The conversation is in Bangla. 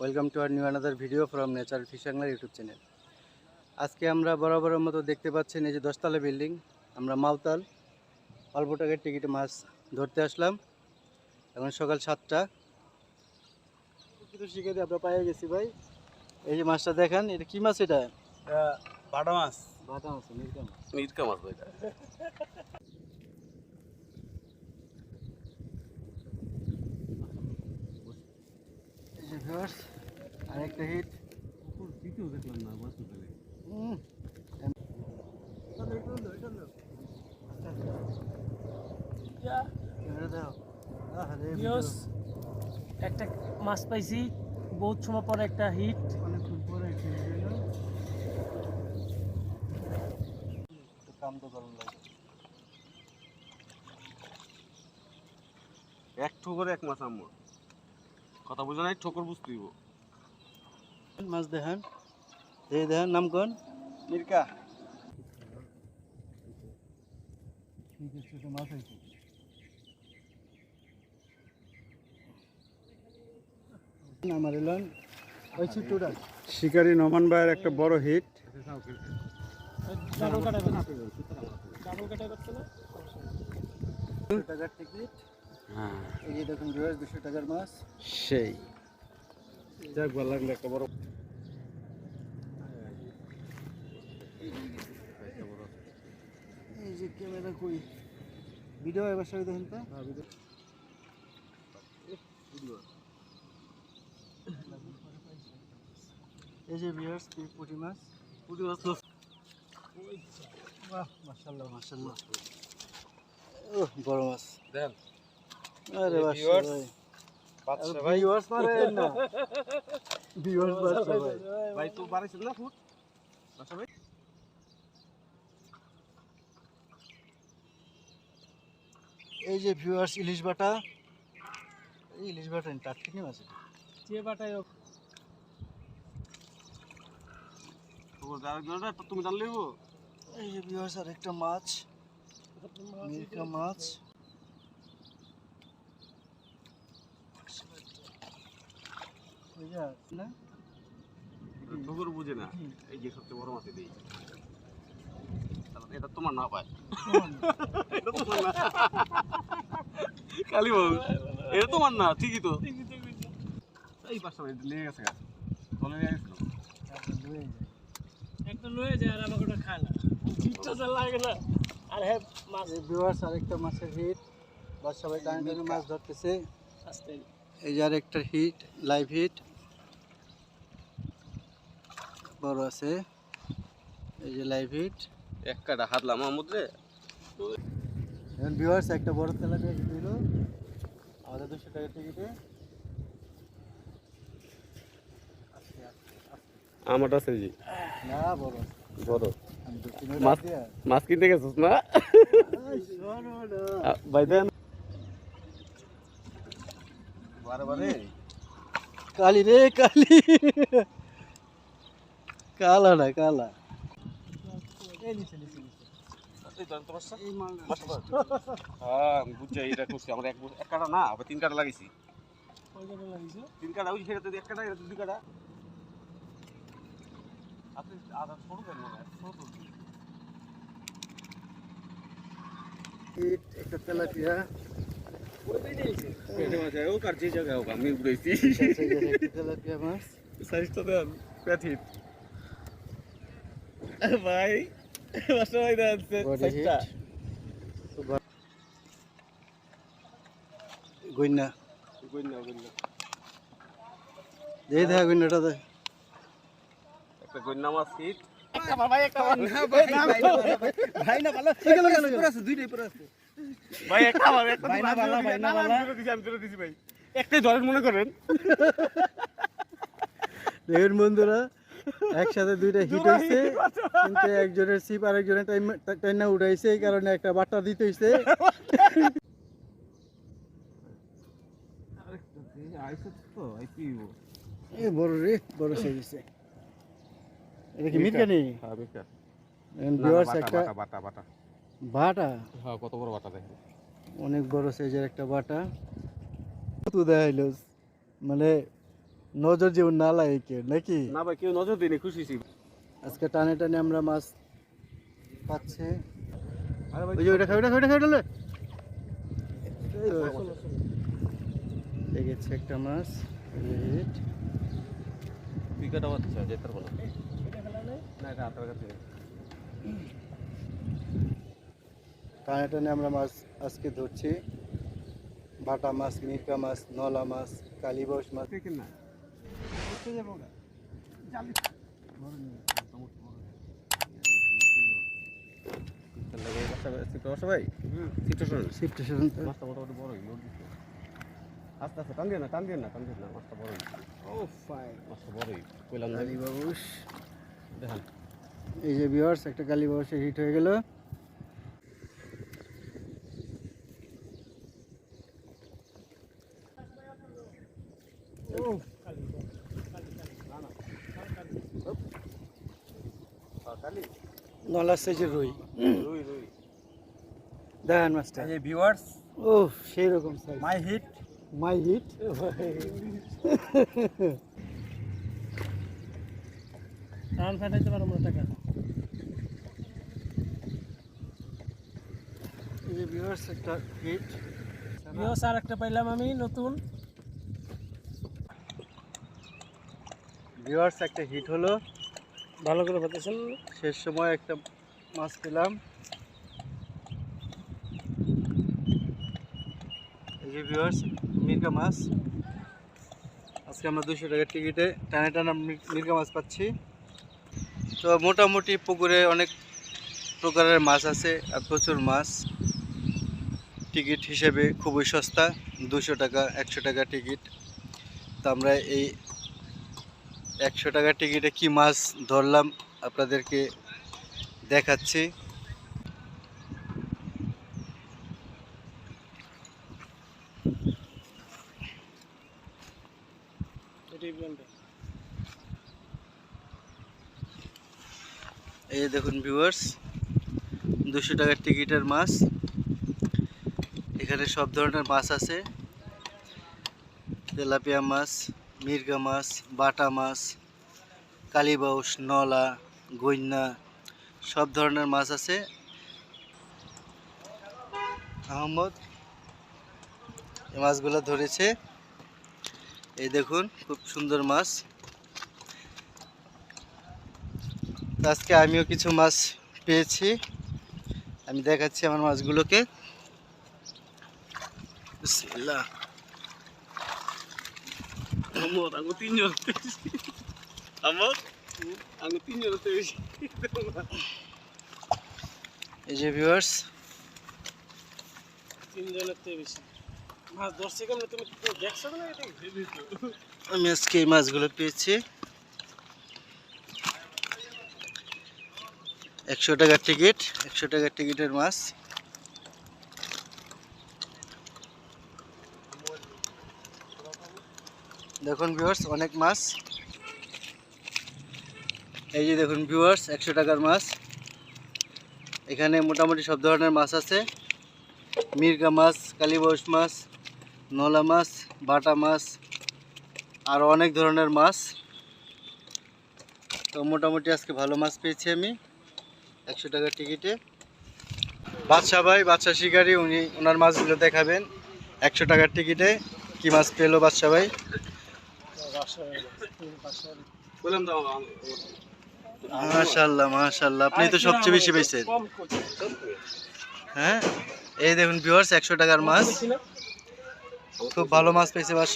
Welcome to our new another video from nature fish angler YouTube channel. আজকে আমরা বরাবরের মতো দেখতে পাচ্ছেন এই যে দশতলা বিল্ডিং আমরা মালতাল অল্প টাকার টিকিটে মাছ ধরতে আসলাম। এখন সকাল সাতটা। কিছু শিখে দিয়ে আমরা পাইয়ে গেছি ভাই। এই যে মাছটা দেখেন এটা কি মাছ এটা বাটা মাছ। বাটা মাছ মিরকা মাছ। মিরকা মাছ ভাই এই যে ভিউয়ার্স আরেকটা হিট দ্বিতীয় দেখলাম না উঠালে Viewers, একটা মাছ পাইছি বহুত সময় পরে একটা হিট অনেকক্ষণ পরে একটু। একটু কাম তো লাগে। এক ঠোকরে এক মাছ আম্মা কথা বুঝো নাই ঠোকর বুঝতে দিব। মাছ দেখান। এই দেখান নাম কোন? মিরকা। মাছ হয়েছে আমার এলেন। ওই ছিটুটা শিকারি নমান ভাইয়ের একটা বড় হিট ডাবল কাটা ডাবল টিকিট হ্যাঁ। এই যে দেখুন ভিউয়ার্স দুশো টাকার মাছ। সেই। যাক ভালো লাগল একটা বড় এই যে ক্যামেরা কই ভিডিও এবার সবাই দেখেন তো। এই যে ভিউয়ার্স পুঁটি মাছ? পুঁটি মাছ বাহ মাশাআল্লাহ মাশাআল্লাহ। ও বড় মাছ। দেন। আরে ভাই। ভিউয়ার্স না। ভাই। ভাই। তো বাড়াইছেন না ফুট। বাসা ভাই। এই যে ভিউয়ার্স ইলিশ বাটা। এই ইলিশ বাটা টাটকিনি মাছ এটা। যে বাটায় হোক, তুমি জানলে হইবো? এই যে ভিউয়ার্স আর একটা মাছ মিরকা মাছ এই যে না? বুঝে না। এই যে সবচেয়ে বড় মাছ দেই। এটা তোমার না এটা তোমার না। কালি বাবু এটা তোমার না ঠিকই তো। এই পাঁচটা ভাই লেগে গেছে গা। তলে লেগে গেছিল একটা লয়ে যায়। আর আমাকে ওটা খায় না। হিটটা লাগে না। আর হ্যাঁ মাছ এই ভিউয়ার্স আর একটা মাছের হিট বা সবাই টাইম টাইমে মাছ ধরতেছে। আস্তে এই যে আর একটা হিট লাইভ হিট। বড় আছে। এই যে লাইভ হিট। এক কাটা হাতলাম আমুদ্রে এখন ভিউয়ার্স একটা বড় তেলাপিয়া হইল আমাদের দুশো টাকা টিকিটে আমার আছে জি না বড় বড়। মাছ- কিনতে গেছিস না? ভাই দেন বারে বারে কালি রে কালি কালা না কালা এই নিচে নিচে নিচে এই ধরেন তোমার সাথে এই মাল হ্যাঁ আমি বুঝছি এটা করছি আমরা এক বছর- এক কাটা না আবার তিন কাটা লাগিয়েছি ওই জায়গায় লাগিয়েছে তিন কাটা ওই সেটা এক কাটা এটা দুই কাটা আপনি আধা ছোট দেন মনে হয় ছোট হিট একটা তেলাপিয়া পেটে মাছ হোক আর যে জায়গায় হোক আমি উড়াইছি একটা তেলাপিয়া মাছ সাইজটা দেন প্যাথিট ভাই দেন দেই দেখা দেখ একটা মাছ হিট ভাই একটা আমার একটা ভাই না বালা, ভাই না বালা। আমি দিছি আমি তুলে দিছি ভাই। একটাই ধরেন মনে করেন। দেখুন বন্ধুরা একসাথে দুইটা হিট হয়েছে। কিন্তু একজনের সিপ আর একজনের টাইম টাইনা উঠাইছে এই কারণে একটা বাট্টা দিতে হইছে। এ বড় রে বড় সাইজ এটা কি মিটকানি হ্যাঁ ভিউয়ার্স একটা বাটা বাটা। বাটা? হ্যাঁ কত বড় বাটা দেখেন। অনেক বড় সাইজের একটা বাটা। তো দেখাইলো? মানে নজর যেমন না লাগে কেউ নাকি? না ভাই কেউ নজর দিনি খুশি ছি আজকে টানে টানে আমরা মাছ পাচ্ছে। ওই যে ওইটা খাই ওটা লেগেছে একটা মাছ হিট উইকেট আবার দিচ্ছে যেতে পারব না না এটা আপনার কাছে টানে টানে আমরা মাছ আজকে ধরছি। বাটা মাছ মিরকা মাছ নলা মাছ কালীবাউস মাছ। দিচ্ছে আস্তে আস্তে টান না টান দিয়ে না টান না মাছটা ও ফাইন মাছটা বড়ই। কইলাম দেখান। এই যে ভিউয়ার্স একটা কালীবাউসের হিট হয়ে গেল। নলা সাইজের রুই। দেখেন মাছটা এই ভিউয়ার্স ও সেই রকম size my hit my hit run ফাটাইতে পারো আমরা টাকা। এই ভিউয়ার্স একটা হিট আর একটা পাইলাম আমি নতুন। ভিউয়ার্স একটা হিট হলো। ভালো করে পাতেছেন শেষ সময় একটা মাছ পেলাম। এই মির্কা মাছ। আজকে আমরা দুশো টাকার টিকিটে টানা টানা মি- মির্কা মাছ পাচ্ছি। তো মোটামুটি পুকুরে অনেক প্রকারের মাছ আছে আর প্রচুর মাছ। টিকিট হিসেবে খুবই সস্তা দুশো টাকা, একশো টাকা টিকিট তো আমরা এই একশো টাকার টিকিটে কি মাছ ধরলাম আপনাদেরকে দেখাচ্ছি। এই দেখুন ভিউয়ার্স দুশো টাকার টিকিটের মাছ। এখানে সব ধরনের মাছ আছে। তেলাপিয়া মাছ, মির্গা মাছ, বাটা মাছ, কালীবাউস, নলা গৈন্না সব ধরনের মাছ আছে। আহমদ এই মাছগুলো ধরেছে। এই দেখুন, খুব সুন্দর মাছ। আজকে আমিও কিছু মাছ পেয়েছি। আমি দেখাচ্ছি আমার মাছগুলোকে। তিনজন আমত আঙ্গু তিনজন এই যে ভিউয়ার্স তিনজনের থেকে বেশি। মাছ ধরছে কেমন? তুমি দেখছ না এটা? আমি আজকে এই মাছগুলো পেয়েছি। একশো টাকার টিকিট একশো টাকার টিকিটের মাছ। দেখুন ভিউয়ার্স অনেক মাছ। এই যে দেখুন ভিউয়ার্স একশো টাকার মাছ। এখানে মোটামুটি সব ধরনের মাছ আছে। মির্গা মাছ কালীবাউস মাছ নলা মাছ বাটা মাছ আর অনেক ধরনের মাছ। তো মোটামুটি আজকে ভালো মাছ পেয়েছি আমি একশো টাকার টিকিটে। বাদশা ভাই বাদশা শিকারি উনি ওনার মাছগুলো দেখাবেন। একশো টাকার টিকিটে কি মাছ পেল বাদশা ভাই? বললাম তো মাশাল্লাহ মাশাল্লাহ আপনি তো সবচেয়ে বেশি পেয়েছেন হ্যাঁ? এই দেখুন ভিউয়ার্স একশো টাকার মাছ। খুব ভালো মাছ পেয়েছে বাস